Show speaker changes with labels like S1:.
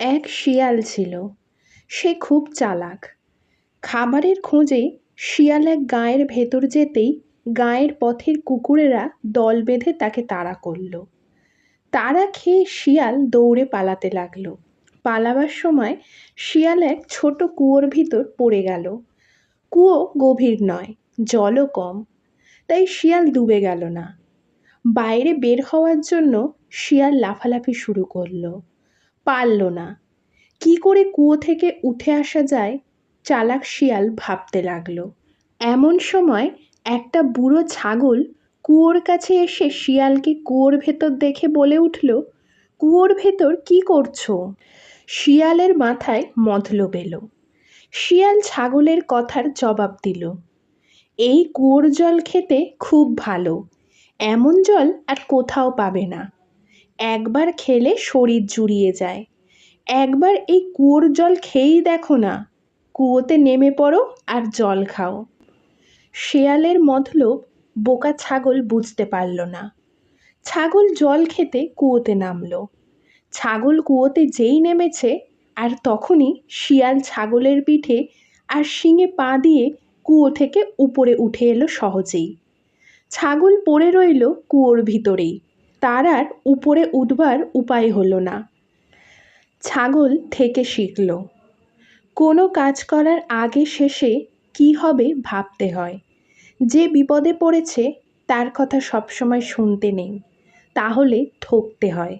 S1: এক শিয়াল ছিল। সে খুব চালাক। খাবারের খোঁজে শিয়াল এক গাঁয়ের ভেতর যেতেই গাঁয়ের পথের কুকুরেরা দল বেঁধে তাকে তাড়া করল। তাড়া খেয়ে শিয়াল দৌড়ে পালাতে লাগল। পালাবার সময় শিয়াল এক ছোট কুয়োর ভিতর পড়ে গেল। কুয়ো গভীর নয়, জলও কম, তাই শিয়াল ডুবে গেল না। বাইরে বের হওয়ার জন্য শিয়াল লাফালাফি শুরু করল। পারল না। কি করে কুয়ো থেকে উঠে আসা যায়, চালাক শিয়াল ভাবতে লাগল। এমন সময় একটা বুড়ো ছাগল কুয়োর কাছে এসে শিয়ালকে কুয়োর ভেতর দেখে বলে উঠল, কুয়োর ভেতর কি করছ? শিয়ালের মাথায় মতলব এলো। শিয়াল ছাগলের কথার জবাব দিল, এই কুয়োর জল খেতে খুব ভালো। এমন জল আর কোথাও পাবে না। একবার খেলে শরীর জুড়িয়ে যায়। একবার এই কুয়োর জল খেয়েই দেখো না, কুয়োতে নেমে পড়ো আর জল খাও। শেয়ালের মতলব বোকা ছাগল বুঝতে পারল না। ছাগল জল খেতে কুয়োতে নামল। ছাগল কুয়োতে যেই নেমেছে আর তখনই শিয়াল ছাগলের পিঠে আর শিঙে পা দিয়ে কুয়ো থেকে উপরে উঠে এলো সহজেই। ছাগল পড়ে রইল কুয়োর ভিতরেই। তার আর উপরে উঠবার উপায় হলো না। ছাগল থেকে শিখল, কোনো কাজ করার আগে শেষে কি হবে ভাবতে হয়। যে বিপদে পড়েছে, তার কথা সবসময় শুনতে নেই, তাহলে ঠকতে হয়।